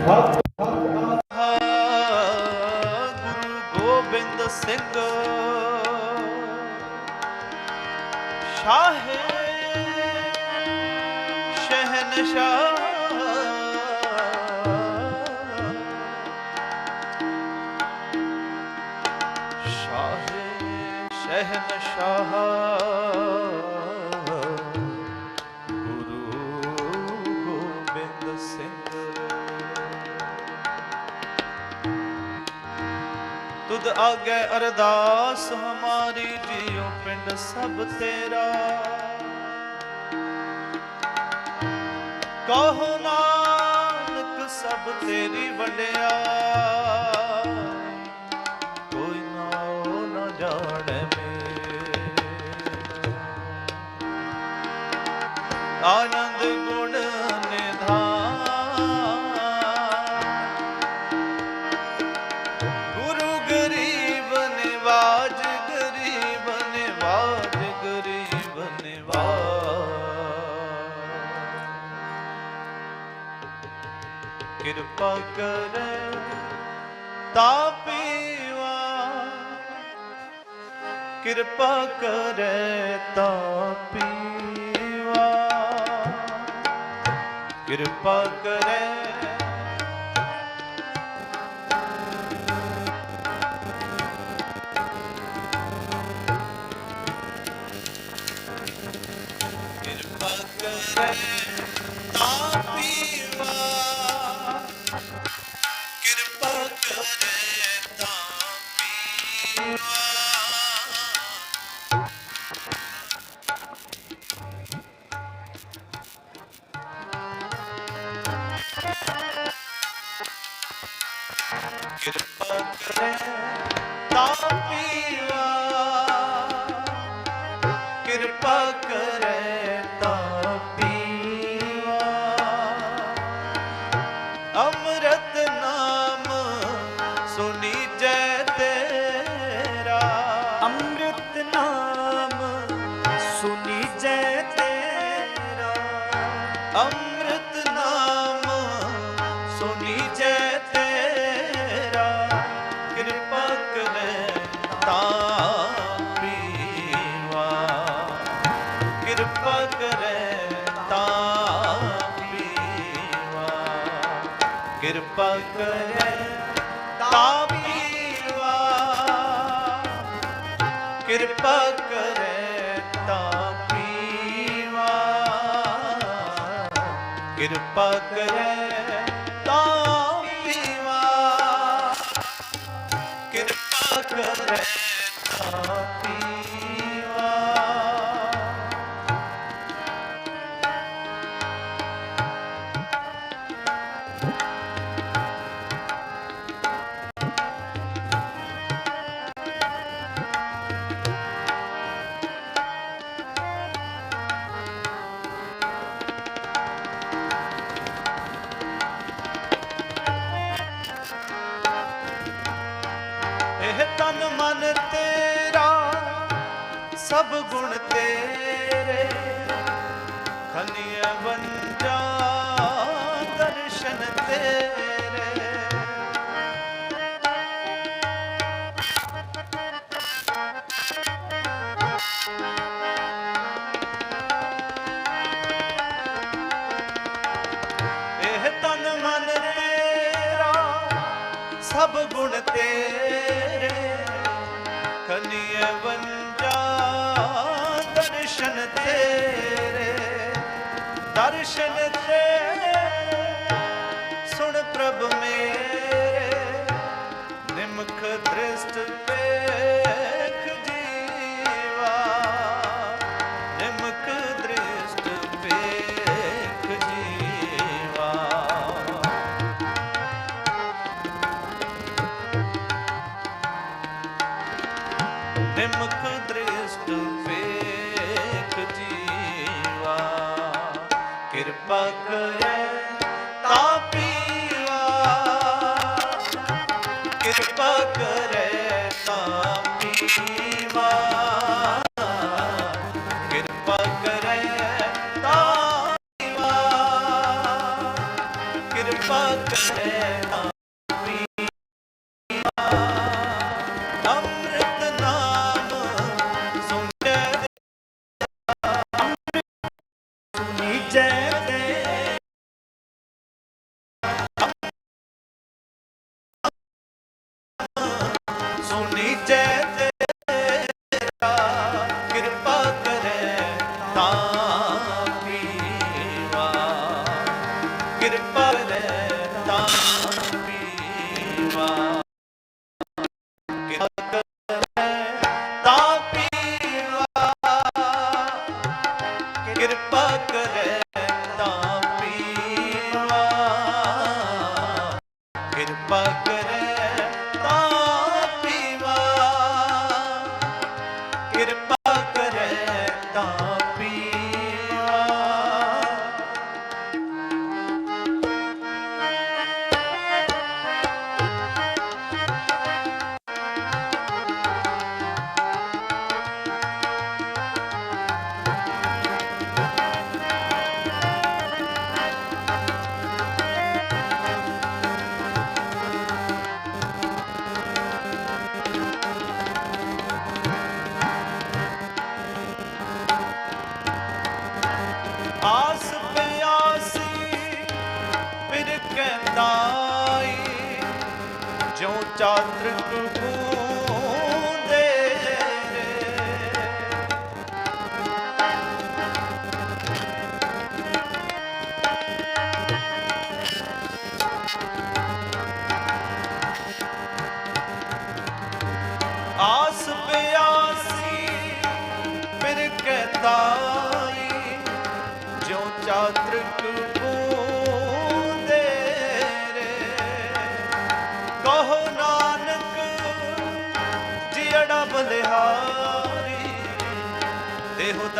ਗੁਰੂ ਗੋਬਿੰਦ ਸਿੰਘ ਸ਼ਾਹ ਤੁਧ ਆਗੇ ਅਰਦਾਸ, ਹਮਾਰੀ ਜੀਉ ਪਿੰਡ ਸਭ ਤੇਰਾ। ਕਹੋ ਨਾਨਕ, ਸਭ ਤੇਰੀ ਵਡਿਆ। ਕੋਈ ਨਾਉ ਕਿਰਪਾ ਕਰ ਤਾਪੀਵਾ ਕਿਰਪਾ ਕਰੇ ਤਾਪੀਵਾ ਕਿਰਪਾ ਕਰੇ। ਕਿਰਪਾ ਕਰੇ। ਕਿਰਪਾ ਕਰੇ ਤਾਂ ਪੀਵਾ। ਕਿਰਪਾ ਕਰੇ ਤਾਂ ਪੀਵਾ ਅੰਮ੍ਰਿਤ ਨਾਮ ਸੁਣੀ ਜੈ ਤੇਰਾ। ਅੰਮ੍ਰਿਤ ਨਾਮ ਸੁਨੀ ਜੈ ਤੇਰਾ। ਅੰਮ੍ਰਿਤ ਕਿਰਪਾ ਕਰੇ ਕਿਰਪਾ ਕਰੇ ਤਾਂ ਕਿਰਪਾ ਕਰੇ ਤਾਂ ਕਿਰਪਾ ਕਰੇ ਸਭ ਗੁਣ ਤੇਰੇ। ਖਨੀਏ ਵੰਜਾ, ਦਰਸ਼ਨ ਤੇਰੇ। ਇਹ ਤਨ ਮਨ ਤੇਰਾ, ਸਭ ਗੁਣ ਤੇਰੇ। ਖਨੀਏ ਵੰਜਾ ਦਰਸ਼ਨ ਤੇਰੇ ਦਰਸ਼ਨ ਤੇਰੇ। ਸੁਣ ਪ੍ਰਭ ਮੇਰੇ, ਨਿਮਖ ਦ੍ਰਿਸ਼ਟ ਵੇਖ ਜੀਵਾ। ਨਿਮਖ ਦ੍ਰਿਸ਼ਟ ਵੇਖ ਜੀਵਾ। ਨਿਮਖ Yeah. But.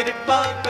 Get it, bye,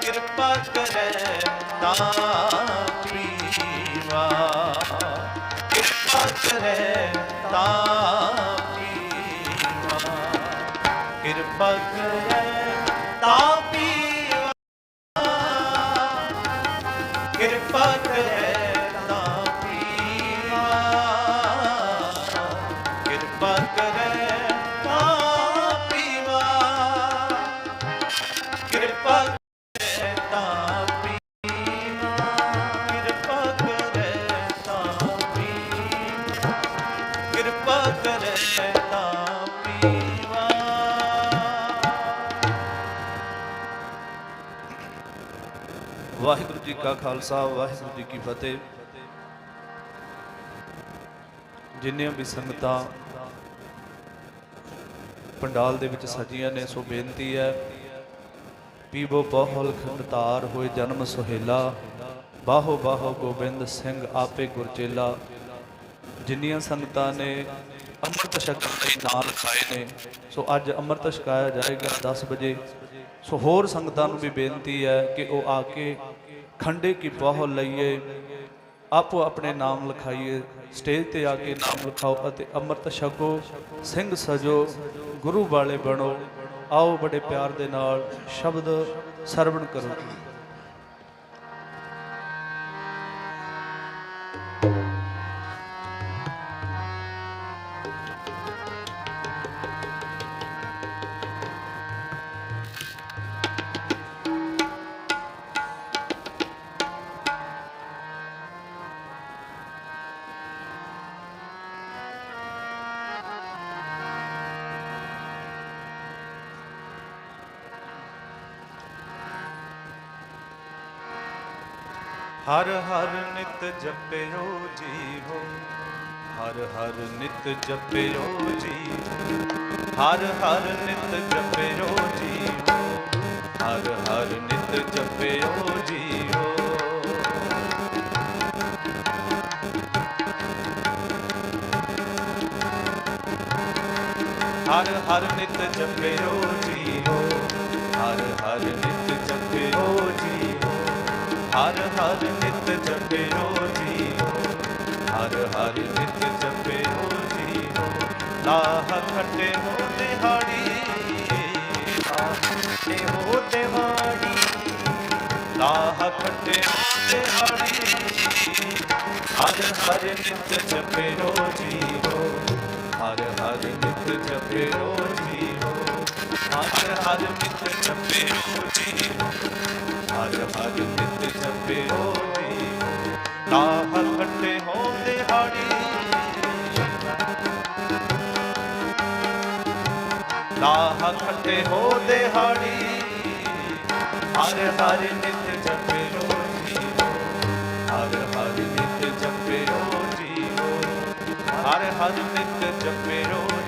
ਕਿਰਪਾ ਕਰੈ ਤਾਂ ਪੀਵਾ। ਕਿਰਪਾ ਕਰੈ ਤਾਂ ਪੀਵਾ। ਕਿਰਪਾ ਕਰੈ ਕਾ ਖਾਲਸਾ, ਵਾਹਿਗੁਰੂ ਜੀ ਕੀ ਫਤਿਹ। ਜਿੰਨੀਆਂ ਵੀ ਸੰਗਤਾਂ ਪੰਡਾਲ ਦੇ ਵਿੱਚ ਸਜੀਆਂ ਨੇ, ਸੋ ਬੇਨਤੀ ਹੈ, ਪੀਵੋ ਬਹੁਲ ਖੰਡਤਾਰ ਹੋਏ ਜਨਮ ਸੁਹੇਲਾ। ਬਾਹੋ ਬਾਹੋ ਗੋਬਿੰਦ ਸਿੰਘ ਆਪੇ ਗੁਰਚੇਲਾ। ਜਿੰਨੀਆਂ ਸੰਗਤਾਂ ਨੇ ਅੰਮ੍ਰਿਤ ਛਕਣ ਦੇ ਨਾਲ ਖਾਏ ਨੇ, ਸੋ ਅੱਜ ਅੰਮ੍ਰਿਤ ਛਕਾਇਆ ਜਾਏਗਾ 10 ਵਜੇ। ਸੋ ਹੋਰ ਸੰਗਤਾਂ ਨੂੰ ਵੀ ਬੇਨਤੀ ਹੈ ਕਿ ਉਹ ਆ ਕੇ ਖੰਡੇ ਕੀ ਬਾਹੋ ਲਈਏ, ਆਪੋ ਆਪਣੇ ਨਾਮ ਲਿਖਾਈਏ, ਸਟੇਜ ਤੇ ਆ ਕੇ ਨਾਮ ਲਿਖਾਓ ਅਤੇ ਅੰਮ੍ਰਿਤ ਛਕੋ, ਸਿੰਘ ਸਜੋ, ਗੁਰੂ ਵਾਲੇ ਬਣੋ, ਆਓ ਬੜੇ ਪਿਆਰ ਦੇ ਨਾਲ ਸ਼ਬਦ ਸਰਵਣ ਕਰੋ। ਹਰ ਹਰ ਨਿਤ ਜਪਿਓ ਜੀਵੋ, ਹਰ ਹਰ ਨਿਤ ਜਪਿਓ ਜੀਵੋ, ਹਰ ਹਰ ਨਿਤ ਜਪਿਓ ਜੀਵੋ, ਹਰ ਹਰ ਨਿਤ ਜਪਿਓ ਜੀਵੋ। ਹਰ ਹਰ ਨਿਤ ਜਪਿਓ ਜੀਵੋ, ਹਰ ਹਰ ਨਿਤ ਜਪਿਓ ਜੀਵੋ, ਹਰ ਹਰ ਨਿਤ ਲਾਹ ਖੱਟੇ ਹੋ ਦਿਹਾੜੀ ਤੇ ਹੋ ਦਿਹਾੜੀ ਲਾਹ ਖੱਟੇ ਹੋ ਦਿਹਾੜੀ ਹਰ ਹਰ ਨਿਤ ਜਪਿਓ ਹੋ ਹਰ ਹਰ ਨਿਤ ਜਪਿਓ ਹੋ ਹਰ ਹਰ ਨਿਤ ਜਪਿਓ ਜੀਵੋ। ਹਰ ਜਪੇ ਹੋ ਦਿਹਾੜੀ, ਹਰ ਹਰ ਨਿਤ ਜਪੇ ਹੋ ਜੀਓ ਹਰ ਹਰ ਨਿਤ ਜਪੇ ਹੋ ਜੀਓ ਹਰ ਹਰ ਨਿਤ ਜਪੇ ਹੋ